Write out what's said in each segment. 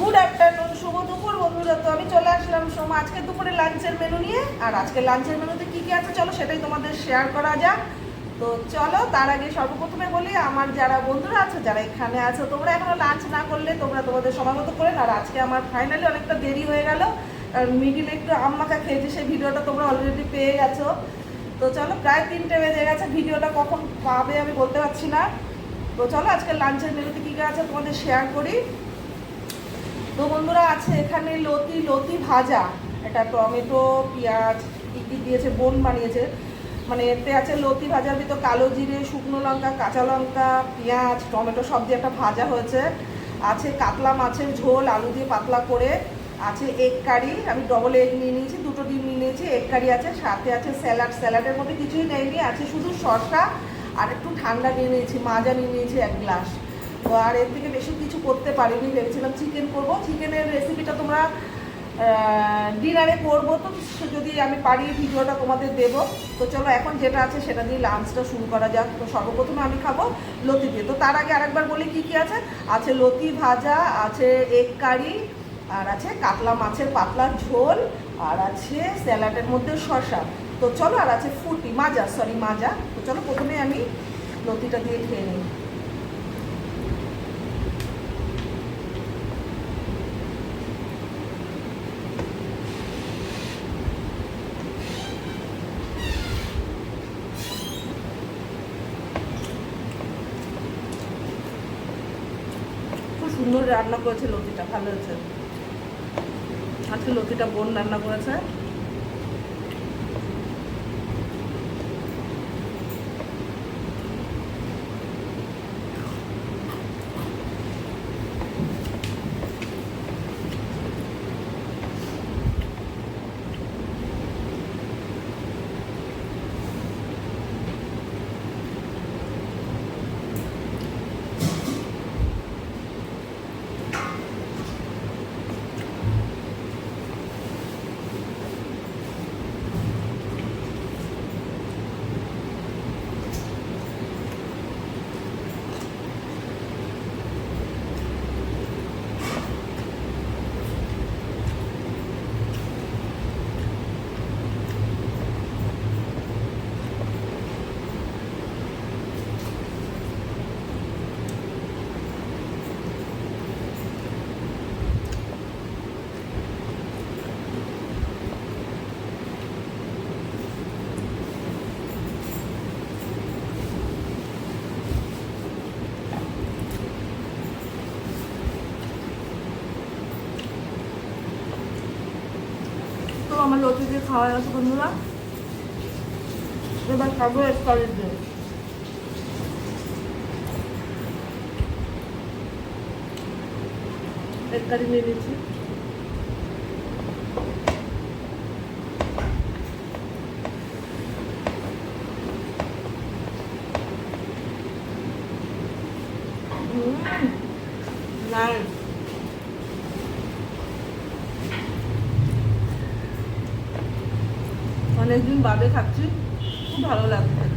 Good afternoon, শুভ দুপুর বন্ধুরা তো আমি চলে আসলাম সোম। আজকে দুপুরে লাঞ্চের মেনু নিয়ে। আর আজকে লাঞ্চের মেনুতে কি কি আছে চলো সেটাই তোমাদের শেয়ার করা যাক। তো চলো, তার আগে সর্বপ্রথমে বলি, আমার যারা বন্ধুরা আছে, যারা এখানে আছো, তোমরা এখনও লাঞ্চ না করলে তোমরা তোমাদের সময় মতো করে আর আজকে আমার ফাইনালি অনেকটা দেরি হয়ে গেল। মিডিলে একটু আম্মাকা খেয়েছি, সেই ভিডিওটা তোমরা অলরেডি পেয়ে গেছো। তো চলো, প্রায় তিনটে বেজে গেছে। ভিডিওটা কখন পাবে আমি বলতে পারছি না। তো চলো, আজকে লাঞ্চের মেনুতে কী কী আছে তোমাদের শেয়ার করি। তো বন্ধুরা আছে এখানে লতি লতি ভাজা। এটা টমেটো, পেঁয়াজ, কী দিয়েছে, বোন বানিয়েছে। মানে এতে আছে লতি ভাজার ভিতর কালো জিরে, শুকনো লঙ্কা, কাঁচা লঙ্কা, পেঁয়াজ, টমেটো সব দিয়ে একটা ভাজা হয়েছে। আছে কাতলা মাছের ঝোল, আলু দিয়ে পাতলা করে। আছে এগ কারি, আমি ডবল এগ নিয়ে নিয়েছি, দুটো ডিম নিয়ে নিয়েছি, এগ কারি আছে, সাথে আছে স্যালাড। স্যালাডের মধ্যে কিছুই নেয়নি আছে শুধু শসা আর একটু ঠান্ডা নিয়ে নিয়েছি, মাজা নিয়ে নিয়েছি এক গ্লাস। আর এর থেকে বেশি কিছু করতে পারিনি, ভেবেছিলাম চিকেন করব। চিকেনের রেসিপিটা তোমরা ডিনারে করব। তো যদি আমি পারি, ভিডিওটা তোমাদের দেব। তো চলো, এখন যেটা আছে সেটা দিয়ে লাঞ্চটা শুরু করা যাক। তো সর্বপ্রথমে আমি খাব লতি দিয়ে। তো তার আগে আরেকবার বলি কি কি আছে? আছে লতি ভাজা, আছে এগ কারি আর আছে কাতলা মাছের পাতলা ঝোল, আর আছে স্যালাডের মধ্যে শসা। তো চলো, আর আছে ফুটি, মাজা সরি মাজা। তো চলো, প্রথমে আমি লতিটা দিয়ে খেয়ে নিই খুব সুন্দর রান্না করেছে লতিটা ভালো হয়েছে আজকে লতিটা বোন রান্না করেছে। আমার লতি দিয়ে খাওয়া গেছে বন্ধুরা। এবার খাব এসকারি নিয়ে অনেকদিন বাদে খাচ্ছি খুব ভালো লাগছে।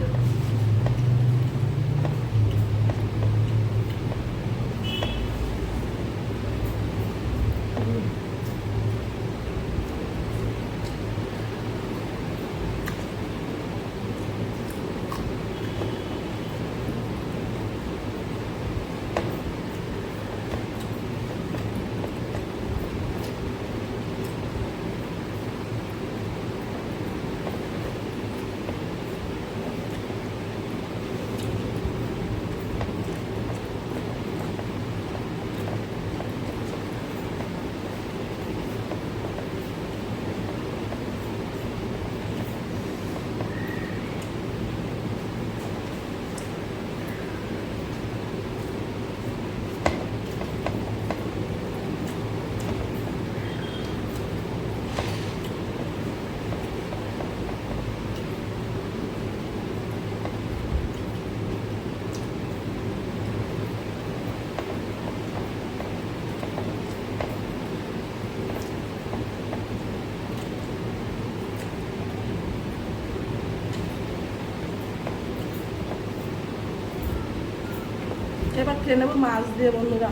এবার খেয়ে নেব মাছ দিয়ে বন্ধুরা।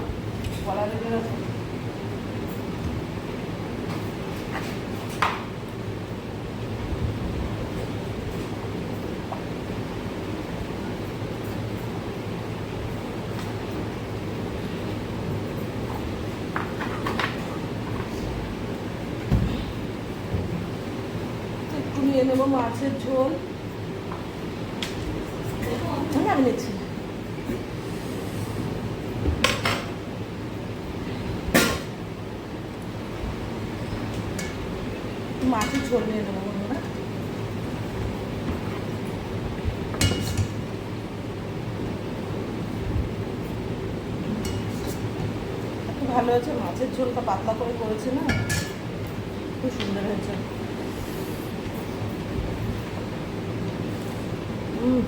বলা একটু নিয়ে নেব মাছের ঝোল। আমি নিচ্ছি। মাছের ঝোল নিয়ে নেব বন্ধুরা। ভালো হয়েছে, মাছের ঝোলটা পাতলা করে করেছে না, খুব সুন্দর হয়েছে। হুম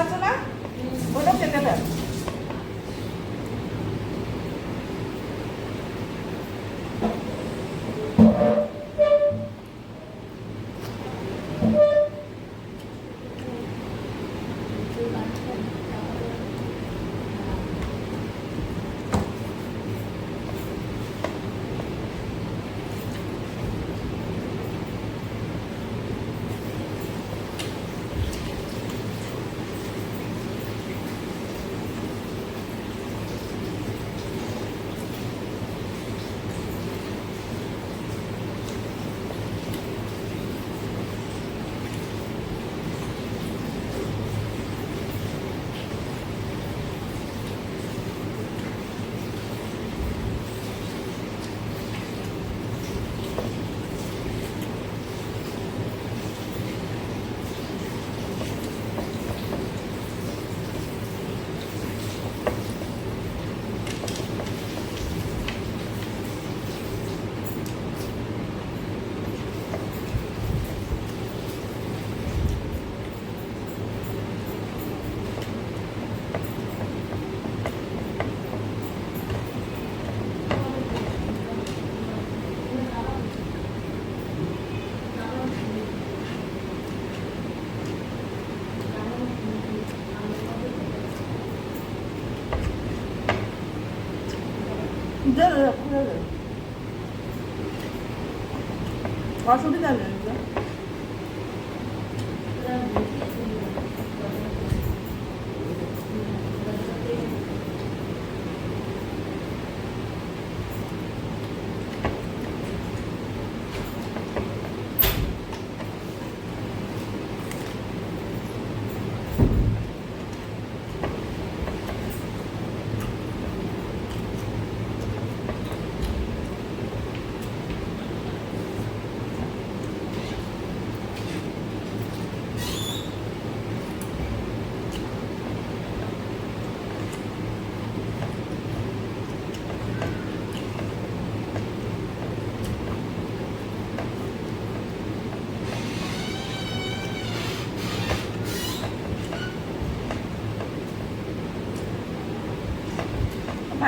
তরমুজটা না? Gider öyle. Aslında giderler. Giderler.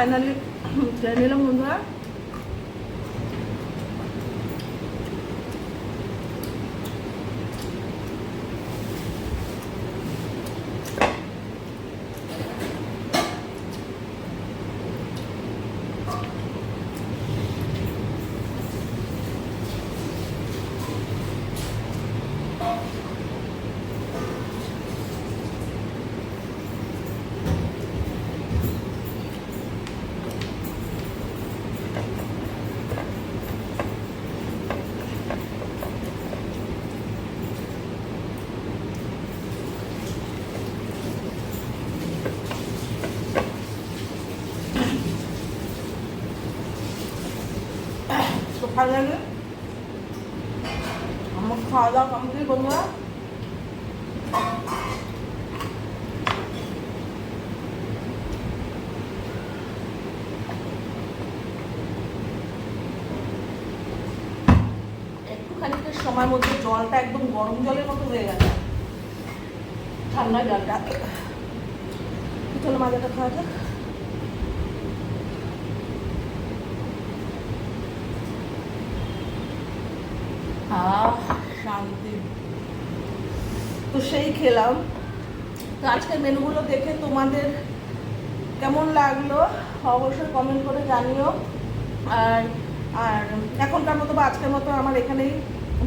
Finally খেয়ে নিলাম বন্ধুরা ফাইনালি আমার খাওয়া দাওয়া কমপ্লিট বন্ধুরা। একটু সময় মধ্যে জলটা একদম গরম জলের মতো হয়ে গেছে। ঠান্ডা জলটা। চলো মাজাটা খাওয়া যাক। শান্তি। তো সেই খেলাম। তো আজকের মেনুগুলো দেখে তোমাদের কেমন লাগল, অবশ্যই কমেন্ট করে জানিও। আর আর এখনকার মতো বা আজকের মতো আমার এখানেই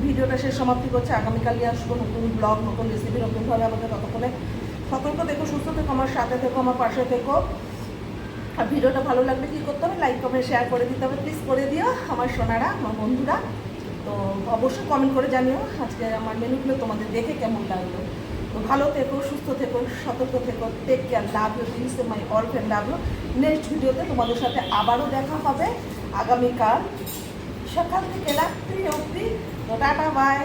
ভিডিওটা শেষ সমাপ্তি করছে। আগামীকালই আসব নতুন ব্লগ নতুন রেসিপি নতুনভাবে আমাকে ততক্ষণে সতর্ক থেকো, সুস্থ থেকো, আমার সাথে থেকো, আমার পাশে থেকো। আর ভিডিওটা ভালো লাগলে কী করতে হবে? লাইক কমেন্ট শেয়ার করে দিতে হবে। প্লিজ করে দিও। আমার সোনারা, আমার বন্ধুরা। তো অবশ্যই কমেন্ট করে জানিও আজকে আমার মেনুগুলো তোমাদের দেখে কেমন লাগল। তো ভালো থেকো, সুস্থ থেকো, সতর্ক থেকো take care love you this my all friend love you next ভিডিওতে তোমাদের সাথে আবারও দেখা হবে। আগামীকাল সকাল থেকে রাত্রি অব্দি তো টাটা বাই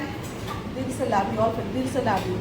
দিলসে লাভ ইউ অল ফ্রেন্ড দিলসে লাভ ইউ